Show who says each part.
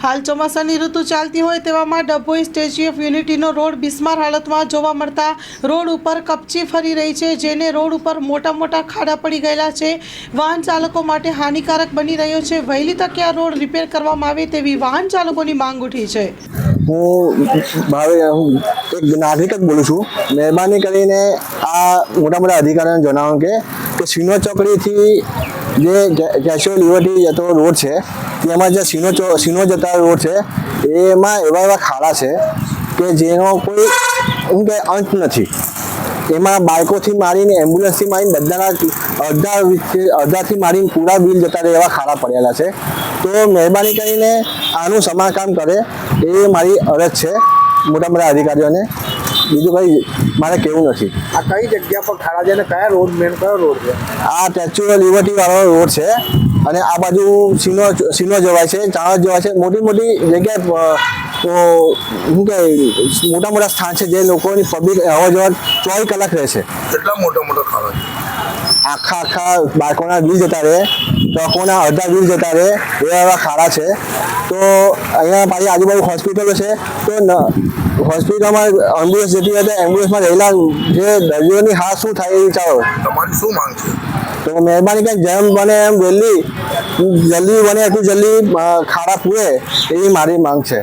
Speaker 1: હાલ ચોમાસાની ઋતુ ચાલતી હોય તેવામાં ડભોઈ સ્ટેચ્યુ ઓફ યુનિટીનો રોડ બિસ્માર હાલતમાં જોવા મળતા રોડ ઉપર કપચી ફરી રહી છે, જેને રોડ ઉપર મોટા મોટા ખાડા પડી ગયેલા છે. વાહન ચાલકો માટે હાનિકારક બની રહ્યો છે. વહેલી તકે આ રોડ રિપેર કરવામાં આવે તેવી વાહન ચાલકોની માંગ ઉઠી છે.
Speaker 2: હું ભાવે હું એક નાગરિક જ બોલું છું. મહેરબાની કરીને આ મોટા મોટા અધિકારીઓને જણાવો કે કે સિનો ચોકડીથી જે કેશોર લિબર્ટી જતો રોડ છે, તેમાં જે સિનો સિનો જતા રોડ છે, એમાં એવા એવા ખાડા છે કે જેનો કોઈ હું કે અંત નથી. એમાં બાઇકોથી મારીને એમ્બ્યુલન્સથી મારીને બધાના અડધા અડધાથી મારીને પૂરા બિલ જતા રહે એવા ખાડા પડેલા છે. તો મહેરબાની કરીને આનું સમારકામ કરે એ મારી અરજ છે મોટા મોટા અધિકારીઓને. બીજું કંઈ મારે કેવું નથી.
Speaker 3: આ કઈ જગ્યા પર ખાડા છે અને કયા રોડ મેન કયો રોડ છે?
Speaker 2: આ સ્ટેચ્યુ લિબર્ટી વાળો રોડ છે અને આ બાજુ સિનો સિનો જવાય છે ચાણસ જવાય છે. મોટી મોટી જગ્યાએ તો શું કે મોટા મોટા સ્થાન છે જે લોકોની પબ્લિક અવર જવર ચોવીસ કલાક રહે છે.
Speaker 3: કેટલા મોટા મોટા ખાડા છે?
Speaker 2: આખા આખા બાળકોના વીજ જતા રહે ટ્રકોના અડધા વીજ જતા રહે એવા એવા ખાડા છે. તો અહીંયા મારી આજુબાજુ હોસ્પિટલો છે. તો હોસ્પિટલમાં એમ્બ્યુલન્સ જતી હોય તો એમ્બ્યુલન્સમાં રહેલા જે દર્દીઓની હાથ શું થાય એ વિચારો.
Speaker 3: તમારી શું માંગ છે?
Speaker 2: તો મહેરબાની કરીને જેમ બને એમ વહેલી જલ્દી બને એટલું જલ્દી ખાડા પૂરે એવી મારી માંગ છે.